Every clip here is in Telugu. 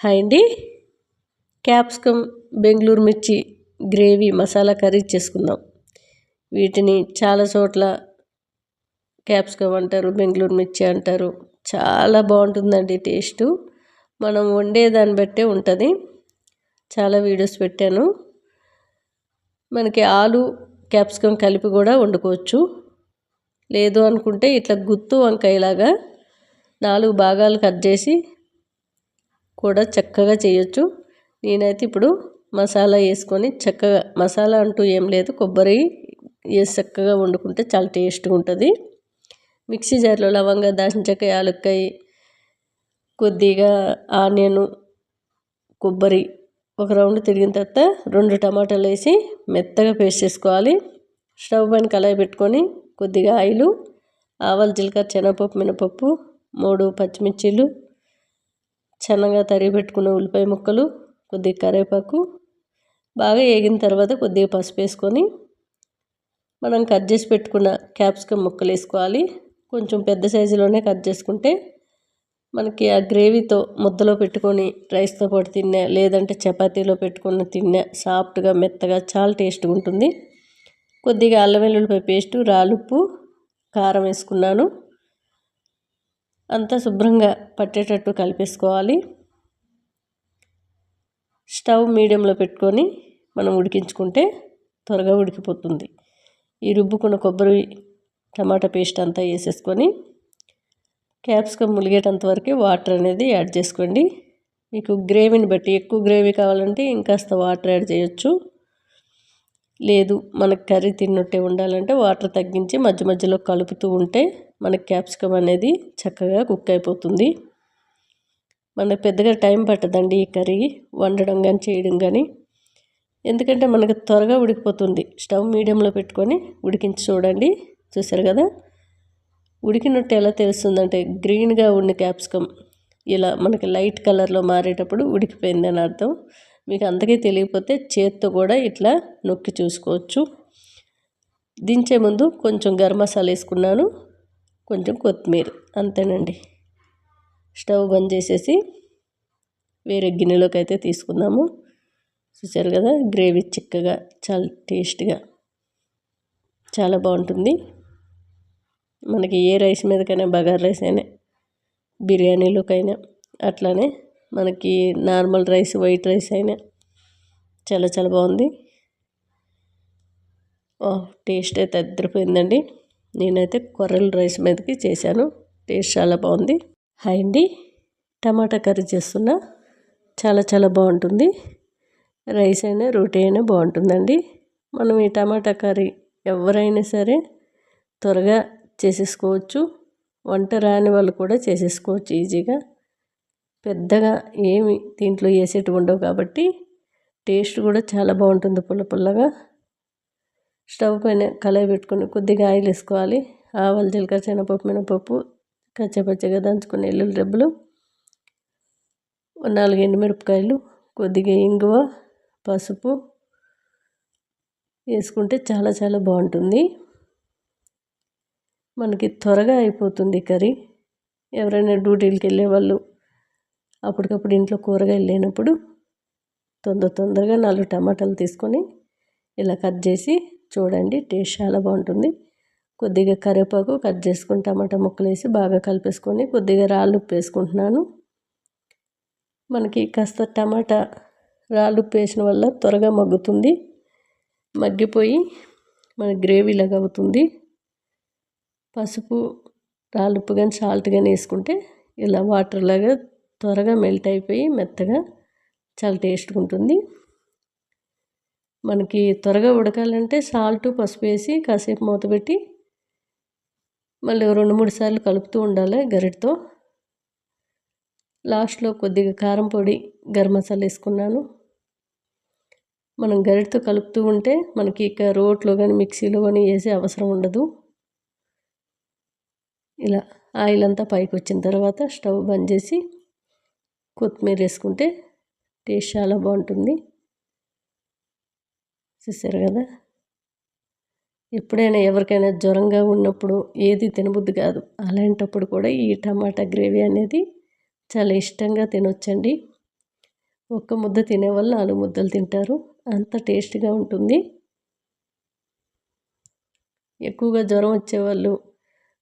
హాయ్ అండి. క్యాప్సికమ్ బెంగళూరు మిర్చి గ్రేవీ మసాలా కర్రీ చేసుకుందాం. వీటిని చాలా చోట్ల క్యాప్సికమ్ అంటారు బెంగళూరు మిర్చి అంటారు. చాలా బాగుంటుందండి టేస్ట్. మనం వండేదాన్ని బట్టే ఉంటుంది. చాలా వీడియోస్ పెట్టాను. మనకి ఆలు క్యాప్సికమ్ కలిపి కూడా వండుకోవచ్చు. లేదు అనుకుంటే ఇట్లా గుత్తు వంకాయలాగా నాలుగు భాగాలు కట్ చేసి కూడా చక్కగా చేయొచ్చు. నేనైతే ఇప్పుడు మసాలా వేసుకొని చక్కగా మసాలా అంటూ ఏం లేదు కొబ్బరి వేసి చక్కగా వండుకుంటే చాలా టేస్ట్గా ఉంటుంది. మిక్సీ జార్లో లవంగా దాచిన చెక్క యాలక్కాయ కొద్దిగా ఆనియన్ కొబ్బరి ఒక రౌండ్ తిరిగిన తర్వాత రెండు టమాటాలు వేసి మెత్తగా పేస్ట్ చేసుకోవాలి. స్టవ్ పైన కళాయి పెట్టుకొని కొద్దిగా ఆయిలు ఆవాలు జీలకర్ర శనగపప్పు మినపప్పు మూడు పచ్చిమిర్చీలు సన్నగా తరిగి పెట్టుకున్న ఉల్లిపాయ ముక్కలు కొద్దిగా కరివేపాకు బాగా వేగిన తర్వాత కొద్దిగా పసుపు వేసుకొని మనం కట్ చేసి పెట్టుకున్న క్యాప్సికమ్ ముక్కలు వేసుకోవాలి. కొంచెం పెద్ద సైజులోనే కట్ చేసుకుంటే మనకి ఆ గ్రేవీతో ముద్దలో పెట్టుకొని రైస్తో పాటు తిన్నా లేదంటే చపాతీలో పెట్టుకున్న తిన్నా సాఫ్ట్గా మెత్తగా చాలా టేస్ట్గా ఉంటుంది. కొద్దిగా అల్లం వెల్లుల్లిపాయ పేస్టు రాలుప్పు కారం వేసుకున్నాను. అంతా శుభ్రంగా పట్టేటట్టు కలిపేసుకోవాలి. స్టవ్ మీడియంలో పెట్టుకొని మనం ఉడికించుకుంటే త్వరగా ఉడికిపోతుంది. ఈ రుబ్బుకున్న కొబ్బరి టమాటా పేస్ట్ అంతా వేసేసుకొని క్యాప్సికమ్ ములిగేటంత వరకు వాటర్ అనేది యాడ్ చేసుకోండి. మీకు గ్రేవీని బట్టి ఎక్కువ గ్రేవీ కావాలంటే ఇంకాస్త వాటర్ యాడ్ చేయొచ్చు. లేదు మనకు కర్రీ తిన్నట్టే ఉండాలంటే వాటర్ తగ్గించి మధ్య మధ్యలో కలుపుతూ ఉంటే మనకి క్యాప్సికమ్ అనేది చక్కగా కుక్ అయిపోతుంది. మనకు పెద్దగా టైం పట్టదండి ఈ కర్రీ వండడం కానీ చేయడం కానీ ఎందుకంటే మనకు త్వరగా ఉడికిపోతుంది. స్టవ్ మీడియంలో పెట్టుకొని ఉడికించి చూడండి. చూసారు కదా? ఉడికినట్టు ఎలా తెలుస్తుందంటే గ్రీన్గా ఉన్న క్యాప్సికమ్ ఇలా మనకి లైట్ కలర్లో మారేటప్పుడు ఉడికిపోయిందని అర్థం. మీకు అంతకే తెలియకపోతే చేత్తో కూడా ఇట్లా నొక్కి చూసుకోవచ్చు. దించే ముందు కొంచెం గరం మసాలా వేసుకున్నాను. కొంచెం కొత్తిమీర అంతేనండి. స్టవ్ బంద్ చేసేసి వేరే గిన్నెలోకి అయితే తీసుకుందాము. చూసారు కదా గ్రేవీ చిక్కగా చాలా టేస్ట్గా చాలా బాగుంటుంది. మనకి ఏ రైస్ మీదకైనా బగార్ రైస్ అయినా బిర్యానీలోకైనా అట్లానే మనకి నార్మల్ రైస్ వైట్ రైస్ అయినా చాలా చాలా బాగుంది. టేస్ట్ అయితే అద్దరిపోయిందండి. నేనైతే కొర్రల రైస్ మీదకి చేశాను. టేస్ట్ చాలా బాగుంది. హాయ్ అండి. టమాటా కర్రీ చేస్తున్నా. చాలా చాలా బాగుంటుంది. రైస్ అయినా రోటీ అయినా బాగుంటుందండి. మనం ఈ టమాటా కర్రీ ఎవరైనా సరే త్వరగా చేసేసుకోవచ్చు. వంట రాని వాళ్ళు కూడా చేసేసుకోవచ్చు ఈజీగా. పెద్దగా ఏమి దీంట్లో వేసేటివి ఉండవు కాబట్టి టేస్ట్ కూడా చాలా బాగుంటుంది పుల్ల పుల్లగా. స్టవ్ పైన కళాయి పెట్టుకొని కొద్దిగా ఆయిల్ వేసుకోవాలి. ఆవాలు జీలకర్ర శనగపప్పు మినపప్పు కచ్చపచ్చగా దంచుకుని ఎల్లుల్లి రెబ్బలు నాలుగు ఎండుమిరపకాయలు కొద్దిగా ఇంగువ పసుపు వేసుకుంటే చాలా చాలా బాగుంటుంది. మనకి త్వరగా అయిపోతుంది కర్రీ. ఎవరైనా డ్యూటీలకు వెళ్ళే వాళ్ళు అప్పటికప్పుడు ఇంట్లో కూరగాయలు లేనప్పుడు తొందర తొందరగా నాలుగు టమాటాలు తీసుకొని ఇలా కట్ చేసి చూడండి టేస్ట్ చాలా బాగుంటుంది. కొద్దిగా కరివేపాకు కట్ చేసుకుని టమాటా ముక్కలు వేసి బాగా కలిపేసుకొని కొద్దిగా రాళ్ళు ఉప్పు వేసుకుంటున్నాను. మనకి కాస్త టమాటా రాళ్ళు ఉప్పు వేసిన వల్ల త్వరగా మగ్గుతుంది. మగ్గిపోయి మన గ్రేవీలాగా అవుతుంది. పసుపు రాళ్ళుప్పు కానీ సాల్ట్ కానీ వేసుకుంటే ఇలా వాటర్ లాగా త్వరగా మెల్ట్ అయిపోయి మెత్తగా చాలా టేస్ట్గా ఉంటుంది. మనకి త్వరగా ఉడకాలంటే సాల్ట్ పసుపు వేసి కాసేపు మూత పెట్టి మళ్ళీ రెండు మూడు సార్లు కలుపుతూ ఉండాలి గరిటతో. లాస్ట్లో కొద్దిగా కారం పొడి గరం మసాలా వేసుకున్నాను. మనం గరిటతో కలుపుతూ ఉంటే మనకి ఇక రోట్లో కానీ మిక్సీలో కానీ వేసే అవసరం ఉండదు. ఇలా ఆయిల్ అంతా పైకి వచ్చిన తర్వాత స్టవ్ బంద్ చేసి కొత్తిమీర వేసుకుంటే టేస్ట్ చాలా బాగుంటుంది. చూసారు కదా? ఎప్పుడైనా ఎవరికైనా జ్వరంగా ఉన్నప్పుడు ఏది తినబుద్ది కాదు. అలాంటప్పుడు కూడా ఈ టమాటా గ్రేవీ అనేది చాలా ఇష్టంగా తినొచ్చండి. ఒక్క ముద్ద తినే వాళ్ళు నాలుగు ముద్దలు తింటారు. అంత టేస్ట్గా ఉంటుంది. ఎక్కువగా జ్వరం వచ్చేవాళ్ళు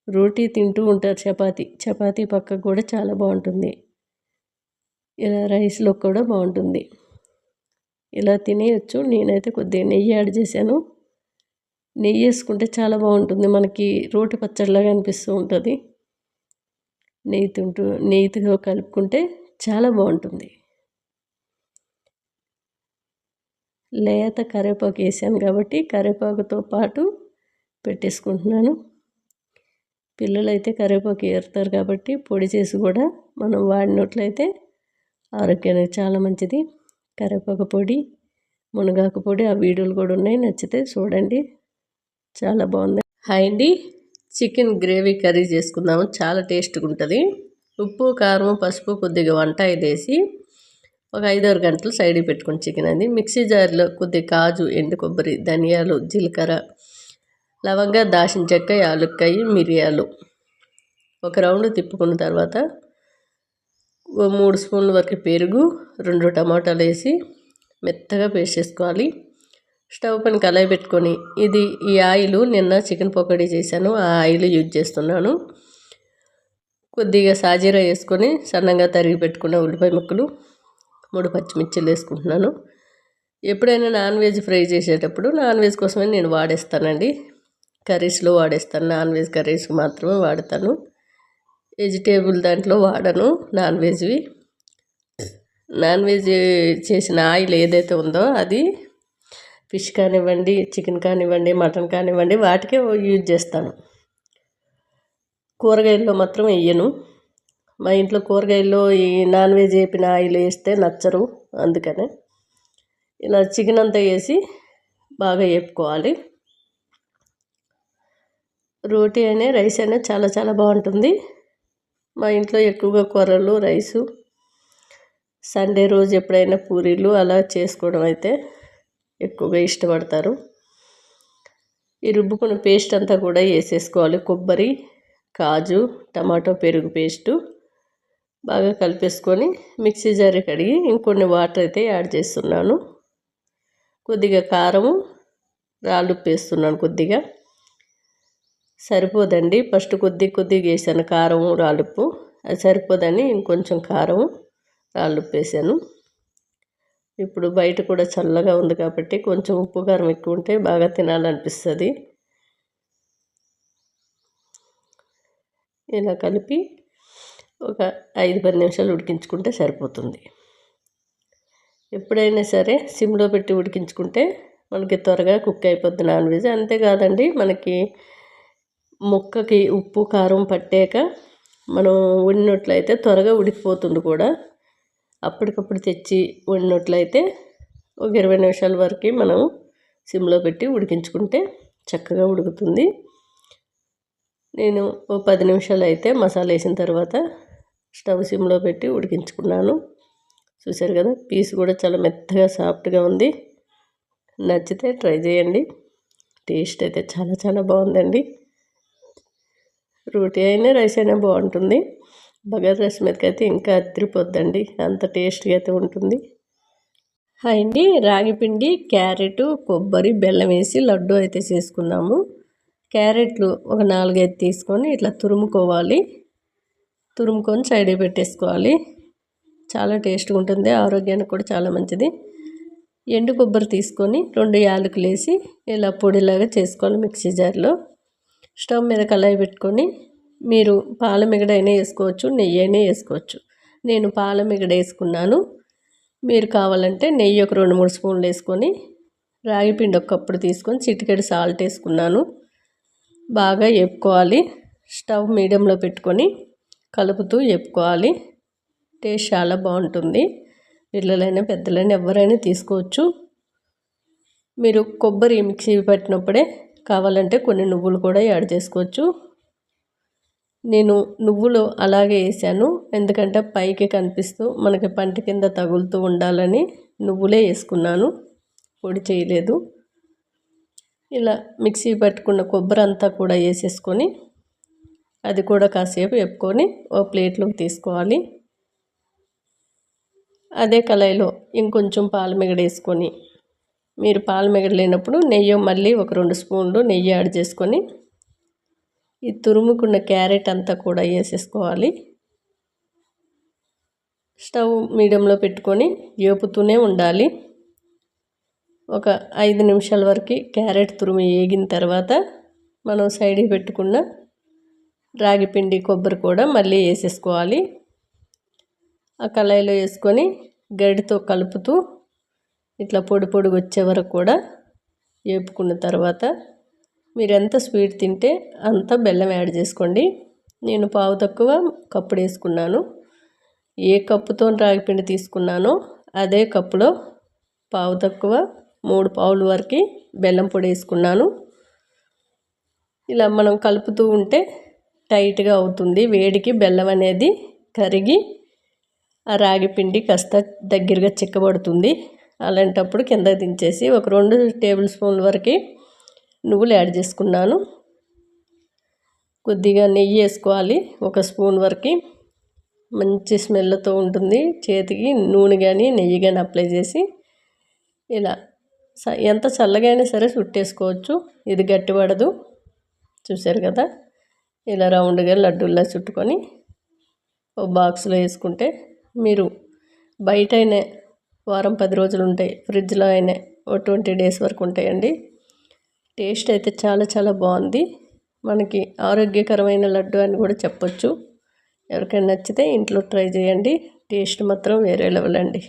రోటీ తింటూ ఉంటారు చపాతీ. చపాతీ పక్కకు కూడా చాలా బాగుంటుంది. ఇలా రైస్లో కూడా బాగుంటుంది. ఇలా తినేయచ్చు. నేనైతే కొద్దిగా నెయ్యి యాడ్ చేశాను. నెయ్యి వేసుకుంటే చాలా బాగుంటుంది. మనకి రోటి పచ్చడిలాగా అనిపిస్తూ ఉంటుంది. నెయ్యి తింటూ నెయ్యితో కలుపుకుంటే చాలా బాగుంటుంది. లేత కరివేపాకు వేసాను కాబట్టి కరివేపాకుతో పాటు పెట్టేసుకుంటున్నాను. పిల్లలు అయితే కరివేపాకు ఏరుతారు కాబట్టి పొడి చేసి కూడా మనం వాడినట్లయితే ఆరోగ్యానికి చాలా మంచిది. కరివేపాకు పొడి మునగాకు పొడి ఆ వీడియోలు కూడా ఉన్నాయి. నచ్చితే చూడండి. చాలా బాగుంది. హాయ్ అండి. చికెన్ గ్రేవీ కర్రీ చేసుకుందాము. చాలా టేస్ట్గా ఉంటుంది. ఉప్పు కారం పసుపు కొద్దిగా వంట వేసి ఒక ఐదారు గంటలు సైడ్కి పెట్టుకుని చికెన్ అది మిక్సీ జార్లో కొద్దిగా కాజు ఎండు కొబ్బరి ధనియాలు జీలకర్ర లవంగా దాచిన చెక్క యాలక్కాయ మిరియాలు ఒక రౌండ్ తిప్పుకున్న తర్వాత మూడు స్పూన్ల వరకు పెరుగు రెండు టమాటాలు వేసి మెత్తగా పేస్ట్ చేసుకోవాలి. స్టవ్ పైన కళాయి పెట్టుకొని ఇది ఈ ఆయిల్ నిన్న చికెన్ పకోడీ చేశాను ఆ ఆయిల్ యూజ్ చేస్తున్నాను. కొద్దిగా సాజీరా వేసుకొని సన్నగా తరిగి పెట్టుకున్న ఉల్లిపాయ ముక్కలు మూడు పచ్చిమిర్చిలు వేసుకుంటున్నాను. ఎప్పుడైనా నాన్ వెజ్ ఫ్రై చేసేటప్పుడు నాన్ వెజ్ కోసమే నేను వాడేస్తానండి. కర్రీస్లో వాడేస్తాను నాన్ వెజ్ కర్రీస్ మాత్రమే వాడతాను. వెజిటేబుల్ దాంట్లో వాడను నాన్ వెజ్వి. నాన్ వెజ్ చేసిన ఆయిల్ ఏదైతే ఉందో అది ఫిష్ కానివ్వండి చికెన్ కానివ్వండి మటన్ కానివ్వండి వాటికే యూజ్ చేస్తాను. కూరగాయల్లో మాత్రం వేయను మా ఇంట్లో కూరగాయల్లో ఈ నాన్ వెజ్ వేపిన ఆయిల్ వేస్తే నచ్చరు అందుకనే. ఇలా చికెన్ అంతా వేసి బాగా వేపుకోవాలి. రోటీ అయినా రైస్ అయినా చాలా చాలా బాగుంటుంది. మా ఇంట్లో ఎక్కువగా కూరలు రైసు సండే రోజు ఎప్పుడైనా పూరీలు అలా చేసుకోవడం అయితే ఎక్కువగా ఇష్టపడతారు. ఈ రుబ్బుకున్న పేస్ట్ అంతా కూడా వేసేసుకోవాలి. కొబ్బరి కాజు టమాటో పెరుగు పేస్టు బాగా కలిపేసుకొని మిక్సీ జారి కడిగి ఇంకొన్ని వాటర్ అయితే యాడ్ చేస్తున్నాను. కొద్దిగా కారము రాళ్ళు వేస్తున్నాను కొద్దిగా. సరిపోదండి. ఫస్ట్ కొద్ది కొద్దిగా వేసాను కారం రాళ్ళుప్పు. అది సరిపోదని ఇంకొంచెం కారం రాళ్ళుప్పు వేసాను. ఇప్పుడు బయట కూడా చల్లగా ఉంది కాబట్టి కొంచెం ఉప్పు కారం ఎక్కువ ఉంటే బాగా తినాలనిపిస్తుంది. ఇలా కలిపి ఒక ఐదు పది నిమిషాలు ఉడికించుకుంటే సరిపోతుంది. ఎప్పుడైనా సరే సిమ్లో పెట్టి ఉడికించుకుంటే మనకి త్వరగా కుక్ అయిపోద్ది నాన్ వెజ్. అంతేకాదండి మనకి ముక్కకి ఉప్పు కారం పట్టాక మనం వండినట్లయితే త్వరగా ఉడికిపోతుంది కూడా. అప్పటికప్పుడు తెచ్చి వండినట్లయితే ఒక ఇరవై నిమిషాల వరకు మనం సిమ్లో పెట్టి ఉడికించుకుంటే చక్కగా ఉడుకుతుంది. నేను ఓ పది నిమిషాలు అయితే మసాలా వేసిన తర్వాత స్టవ్ సిమ్లో పెట్టి ఉడికించుకున్నాను. చూశారు కదా పీస్ కూడా చాలా మెత్తగా సాఫ్ట్గా ఉంది. నచ్చితే ట్రై చేయండి. టేస్ట్ అయితే చాలా చాలా బాగుందండి. ఫ్రూటీ అయినా రైస్ అయినా బాగుంటుంది. బగారు రైస్ మీదకి అయితే ఇంకా అదిరిపోద్దండి అంత టేస్ట్గా అయితే ఉంటుంది. అండి. రాగిపిండి క్యారెట్ కొబ్బరి బెల్లం వేసి లడ్డు అయితే చేసుకున్నాము క్యారెట్లు ఒక నాలుగైదు తీసుకొని ఇట్లా తురుముకోవాలి. తురుముకొని సైడ్ పెట్టేసుకోవాలి. చాలా టేస్ట్గా ఉంటుంది. ఆరోగ్యానికి కూడా చాలా మంచిది. ఎండు కొబ్బరి తీసుకొని రెండు యాలకులు వేసి ఇలా పొడిలాగా చేసుకోవాలి మిక్సీ జార్లో. స్టవ్ మీద కళాయి పెట్టుకొని మీరు పాల మిగడైనా వేసుకోవచ్చు నెయ్యి అయినా వేసుకోవచ్చు. నేను పాల మిగడ వేసుకున్నాను. మీరు కావాలంటే నెయ్యి ఒక రెండు మూడు స్పూన్లు వేసుకొని రాగి పిండి ఒక కప్పుడు తీసుకొని చిటికెడు సాల్ట్ వేసుకున్నాను. బాగా ఎప్పుకోవాలి స్టవ్ మీడియంలో పెట్టుకొని కలుపుతూ ఎప్పుకోవాలి టేస్ట్ చాలా బాగుంటుంది. పిల్లలైనా పెద్దలైనా ఎవరైనా తీసుకోవచ్చు. మీరు కొబ్బరి మిక్సీ పట్టినప్పుడే కావాలంటే కొన్ని నువ్వులు కూడా యాడ్ చేసుకోవచ్చు. నేను నువ్వులు అలాగే వేసాను. ఎందుకంటే పైకి కనిపిస్తూ మనకి పంట కింద తగులుతూ ఉండాలని నువ్వులే వేసుకున్నాను. పొడి చేయలేదు. ఇలా మిక్సీ పట్టుకున్న కొబ్బరి అంతా కూడా వేసేసుకొని అది కూడా కాసేపు వేపుకొని ఓ ప్లేట్లోకి తీసుకోవాలి. అదే కళాయిలో ఇంకొంచెం పాలు మిగడేసుకొని మీరు పాలు మిగడలేనప్పుడు నెయ్యి మళ్ళీ ఒక రెండు స్పూన్లు నెయ్యి యాడ్ చేసుకొని ఈ తురుముకున్న క్యారెట్ అంతా కూడా వేసేసుకోవాలి. స్టవ్ మీడియంలో పెట్టుకొని వేపుతూనే ఉండాలి. ఒక ఐదు నిమిషాల వరకు క్యారెట్ తురుము వేగిన తర్వాత మనం సైడ్కి పెట్టుకున్న రాగి పిండి కొబ్బరి కూడా మళ్ళీ వేసేసుకోవాలి. ఆ కళాయిలో వేసుకొని గడితో కలుపుతూ ఇట్లా పొడి పొడిగా వచ్చే వరకు కూడా వేపుకున్న తర్వాత మీరు ఎంత స్వీట్ తింటే అంత బెల్లం యాడ్ చేసుకోండి. నేను పావు తక్కువ కప్పుడు వేసుకున్నాను. ఏ కప్పుతో రాగిపిండి తీసుకున్నానో అదే కప్పులో పావు తక్కువ మూడు పావుల వరకు బెల్లం పొడి వేసుకున్నాను. ఇలా మనం కలుపుతూ ఉంటే టైట్గా అవుతుంది. వేడికి బెల్లం అనేది కరిగి ఆ రాగి పిండి కాస్త దగ్గరగా చిక్కబడుతుంది. అలాంటప్పుడు కింద దించేసి ఒక రెండు టేబుల్ స్పూన్ల వరకు నువ్వులు యాడ్ చేసుకున్నాను. కొద్దిగా నెయ్యి వేసుకోవాలి. ఒక స్పూన్ వరకు మంచి స్మెల్తో ఉంటుంది. చేతికి నూనె కానీ నెయ్యి కానీ అప్లై చేసి ఇలా ఎంత చల్లగా అయినా సరే చుట్టేసుకోవచ్చు. ఇది గట్టిపడదు చూశారు కదా? ఇలా రౌండ్గా లడ్డూల్లా చుట్టుకొని ఓ బాక్స్లో వేసుకుంటే మీరు బయట వారం పది రోజులు ఉంటాయి ఫ్రిడ్జ్లో అయినా ఓ ట్వంటీ డేస్ వరకు ఉంటాయండి. టేస్ట్ అయితే చాలా చాలా బాగుంది. మనకి ఆరోగ్యకరమైన లడ్డు అని కూడా చెప్పొచ్చు. ఎవరికైనా నచ్చితే ఇంట్లో ట్రై చేయండి. టేస్ట్ మాత్రం వేరే లెవెల్ అండి.